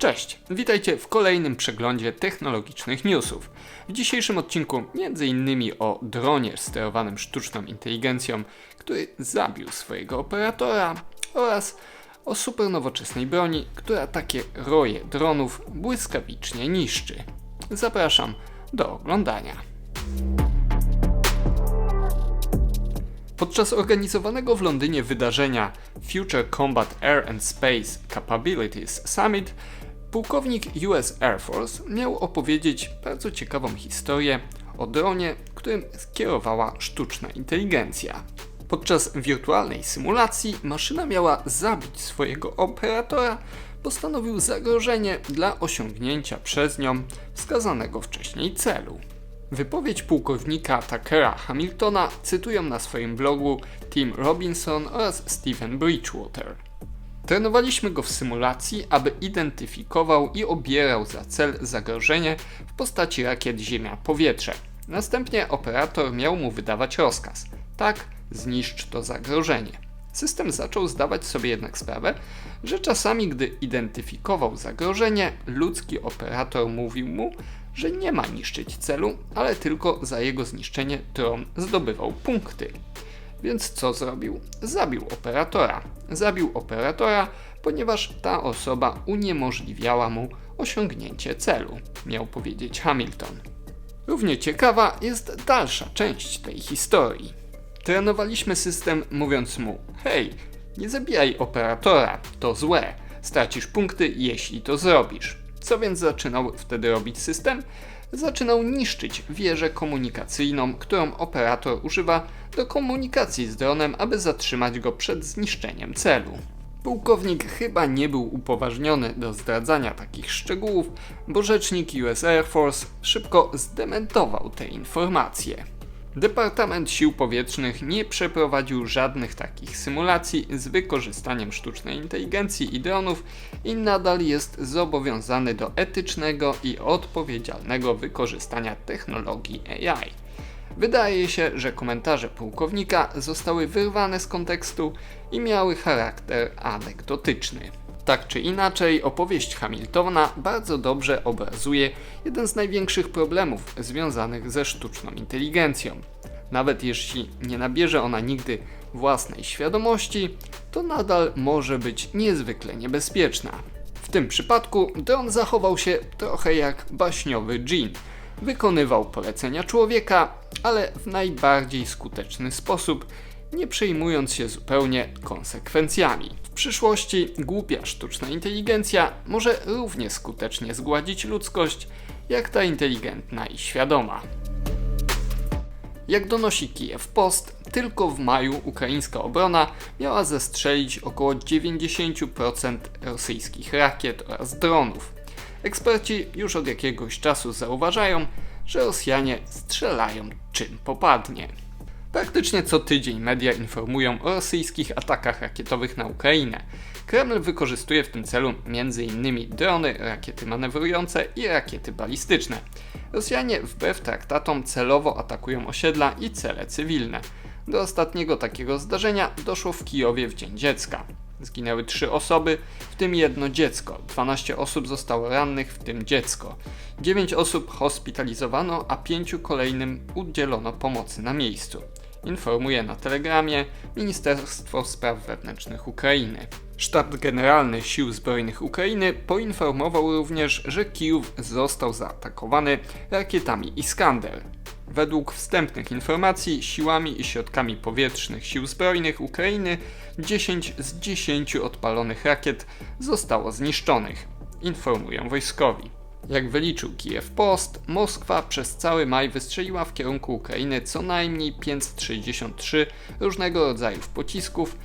Cześć, witajcie w kolejnym przeglądzie technologicznych newsów. W dzisiejszym odcinku m.in. o dronie sterowanym sztuczną inteligencją, który zabił swojego operatora oraz o super nowoczesnej broni, która takie roje dronów błyskawicznie niszczy. Zapraszam do oglądania. Podczas organizowanego w Londynie wydarzenia Future Combat Air and Space Capabilities Summit pułkownik US Air Force miał opowiedzieć bardzo ciekawą historię o dronie, którym skierowała sztuczna inteligencja. Podczas wirtualnej symulacji maszyna miała zabić swojego operatora, postanowił zagrożenie dla osiągnięcia przez nią wskazanego wcześniej celu. Wypowiedź pułkownika Takera Hamiltona cytują na swoim blogu Tim Robinson oraz Stephen Bridgewater. Trenowaliśmy go w symulacji, aby identyfikował i obierał za cel zagrożenie w postaci rakiet Ziemia-Powietrze. Następnie operator miał mu wydawać rozkaz. Tak, zniszcz to zagrożenie. System zaczął zdawać sobie jednak sprawę, że czasami, gdy identyfikował zagrożenie, ludzki operator mówił mu, że nie ma niszczyć celu, ale tylko za jego zniszczenie dron zdobywał punkty. Więc co zrobił? Zabił operatora. Zabił operatora, ponieważ ta osoba uniemożliwiała mu osiągnięcie celu, miał powiedzieć Hamilton. Równie ciekawa jest dalsza część tej historii. Trenowaliśmy system mówiąc mu: Hej, nie zabijaj operatora, to złe, stracisz punkty, jeśli to zrobisz. Co więc zaczynał wtedy robić system? Zaczynał niszczyć wieżę komunikacyjną, którą operator używa do komunikacji z dronem, aby zatrzymać go przed zniszczeniem celu. Pułkownik chyba nie był upoważniony do zdradzania takich szczegółów, bo rzecznik US Air Force szybko zdementował te informacje. Departament Sił Powietrznych nie przeprowadził żadnych takich symulacji z wykorzystaniem sztucznej inteligencji i dronów i nadal jest zobowiązany do etycznego i odpowiedzialnego wykorzystania technologii AI. Wydaje się, że komentarze pułkownika zostały wyrwane z kontekstu i miały charakter anegdotyczny. Tak czy inaczej, opowieść Hamiltona bardzo dobrze obrazuje jeden z największych problemów związanych ze sztuczną inteligencją. Nawet jeśli nie nabierze ona nigdy własnej świadomości, to nadal może być niezwykle niebezpieczna. W tym przypadku dron zachował się trochę jak baśniowy dżin. Wykonywał polecenia człowieka, ale w najbardziej skuteczny sposób, nie przejmując się zupełnie konsekwencjami. W przyszłości głupia sztuczna inteligencja może równie skutecznie zgładzić ludzkość, jak ta inteligentna i świadoma. Jak donosi Kijew Post, tylko w maju ukraińska obrona miała zestrzelić około 90% rosyjskich rakiet oraz dronów. Eksperci już od jakiegoś czasu zauważają, że Rosjanie strzelają czym popadnie. Praktycznie co tydzień media informują o rosyjskich atakach rakietowych na Ukrainę. Kreml wykorzystuje w tym celu m.in. drony, rakiety manewrujące i rakiety balistyczne. Rosjanie wbrew traktatom celowo atakują osiedla i cele cywilne. Do ostatniego takiego zdarzenia doszło w Kijowie w Dzień Dziecka. Zginęły trzy osoby, w tym jedno dziecko. 12 osób zostało rannych, w tym dziecko. 9 osób hospitalizowano, a pięciu kolejnym udzielono pomocy na miejscu informuje na telegramie Ministerstwo Spraw Wewnętrznych Ukrainy. Sztab Generalny Sił Zbrojnych Ukrainy poinformował również, że Kijów został zaatakowany rakietami Iskander. Według wstępnych informacji siłami i środkami powietrznych Sił Zbrojnych Ukrainy 10 z 10 odpalonych rakiet zostało zniszczonych, informują wojskowi. Jak wyliczył Kijew Post, Moskwa przez cały maj wystrzeliła w kierunku Ukrainy co najmniej 563 różnego rodzaju pocisków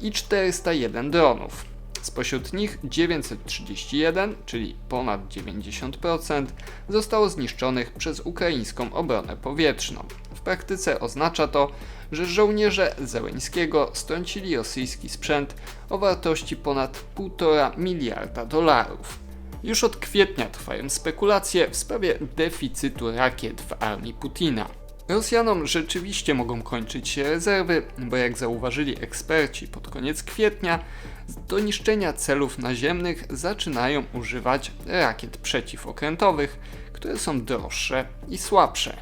i 401 dronów. Spośród nich 931, czyli ponad 90%, zostało zniszczonych przez ukraińską obronę powietrzną. W praktyce oznacza to, że żołnierze Zełeńskiego strącili rosyjski sprzęt o wartości ponad 1,5 miliarda dolarów. Już od kwietnia trwają spekulacje w sprawie deficytu rakiet w armii Putina. Rosjanom rzeczywiście mogą kończyć się rezerwy, bo jak zauważyli eksperci pod koniec kwietnia, do niszczenia celów naziemnych zaczynają używać rakiet przeciwokrętowych, które są droższe i słabsze.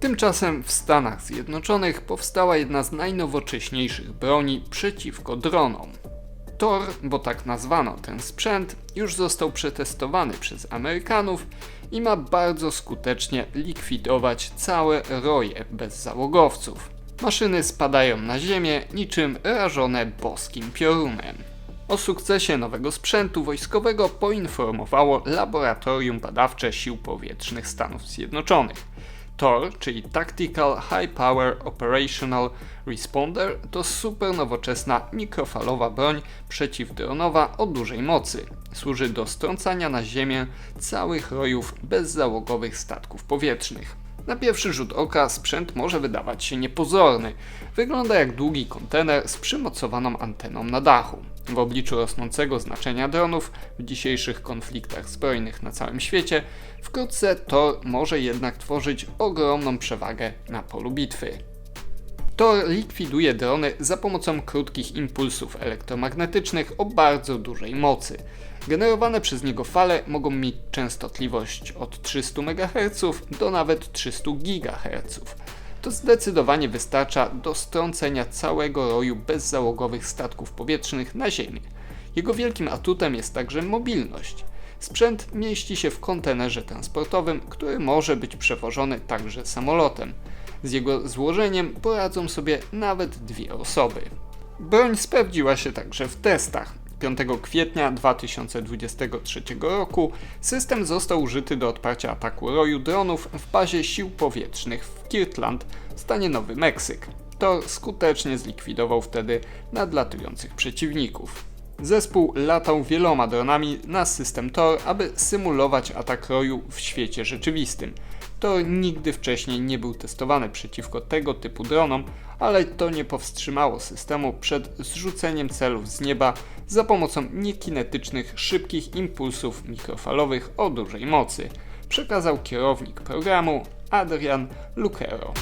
Tymczasem w Stanach Zjednoczonych powstała jedna z najnowocześniejszych broni przeciwko dronom. Tor, bo tak nazwano ten sprzęt, już został przetestowany przez Amerykanów i ma bardzo skutecznie likwidować całe roje bezzałogowców. Maszyny spadają na ziemię niczym rażone boskim piorunem. O sukcesie nowego sprzętu wojskowego poinformowało Laboratorium Badawcze Sił Powietrznych Stanów Zjednoczonych. TOR, czyli Tactical High Power Operational Responder, to super nowoczesna mikrofalowa broń przeciwdronowa o dużej mocy. Służy do strącania na ziemię całych rojów bezzałogowych statków powietrznych. Na pierwszy rzut oka sprzęt może wydawać się niepozorny. Wygląda jak długi kontener z przymocowaną anteną na dachu. W obliczu rosnącego znaczenia dronów w dzisiejszych konfliktach zbrojnych na całym świecie, wkrótce Tor może jednak tworzyć ogromną przewagę na polu bitwy. Tor likwiduje drony za pomocą krótkich impulsów elektromagnetycznych o bardzo dużej mocy. Generowane przez niego fale mogą mieć częstotliwość od 300 MHz do nawet 300 GHz. To zdecydowanie wystarcza do strącenia całego roju bezzałogowych statków powietrznych na Ziemię. Jego wielkim atutem jest także mobilność. Sprzęt mieści się w kontenerze transportowym, który może być przewożony także samolotem. Z jego złożeniem poradzą sobie nawet dwie osoby. Broń sprawdziła się także w testach. 5 kwietnia 2023 roku system został użyty do odparcia ataku roju dronów w bazie sił powietrznych w Kirtland stanie Nowy Meksyk. Tor skutecznie zlikwidował wtedy nadlatujących przeciwników. Zespół latał wieloma dronami na system Tor, aby symulować atak roju w świecie rzeczywistym. Tor nigdy wcześniej nie był testowany przeciwko tego typu dronom, ale to nie powstrzymało systemu przed zrzuceniem celów z nieba za pomocą niekinetycznych, szybkich impulsów mikrofalowych o dużej mocy, przekazał kierownik programu Adrian Lucero.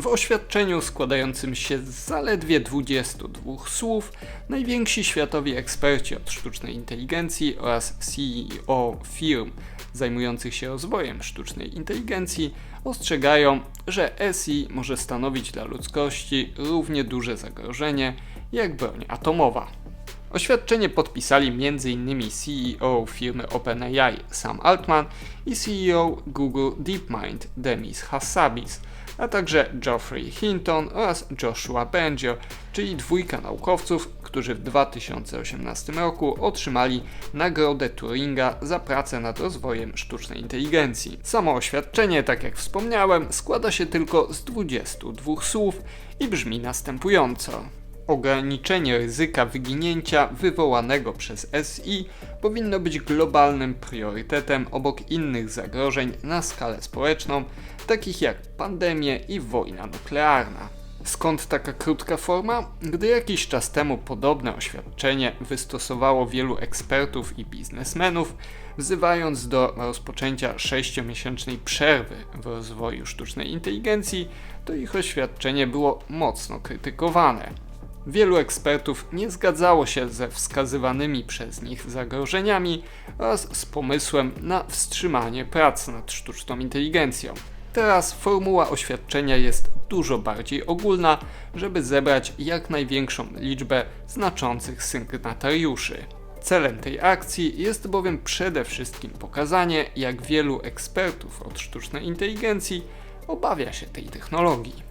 W oświadczeniu składającym się z zaledwie 22 słów, najwięksi światowi eksperci od sztucznej inteligencji oraz CEO firm zajmujących się rozwojem sztucznej inteligencji ostrzegają, że SI może stanowić dla ludzkości równie duże zagrożenie jak broń atomowa. Oświadczenie podpisali m.in. CEO firmy OpenAI Sam Altman i CEO Google DeepMind Demis Hassabis, a także Geoffrey Hinton oraz Joshua Bengio, czyli dwójka naukowców, którzy w 2018 roku otrzymali Nagrodę Turinga za pracę nad rozwojem sztucznej inteligencji. Samo oświadczenie, tak jak wspomniałem, składa się tylko z 22 słów i brzmi następująco. Ograniczenie ryzyka wyginięcia wywołanego przez SI powinno być globalnym priorytetem obok innych zagrożeń na skalę społeczną, takich jak pandemie i wojna nuklearna. Skąd taka krótka forma? Gdy jakiś czas temu podobne oświadczenie wystosowało wielu ekspertów i biznesmenów, wzywając do rozpoczęcia sześciomiesięcznej przerwy w rozwoju sztucznej inteligencji, to ich oświadczenie było mocno krytykowane. Wielu ekspertów nie zgadzało się ze wskazywanymi przez nich zagrożeniami oraz z pomysłem na wstrzymanie prac nad sztuczną inteligencją. Teraz formuła oświadczenia jest dużo bardziej ogólna, żeby zebrać jak największą liczbę znaczących sygnatariuszy. Celem tej akcji jest bowiem przede wszystkim pokazanie, jak wielu ekspertów od sztucznej inteligencji obawia się tej technologii.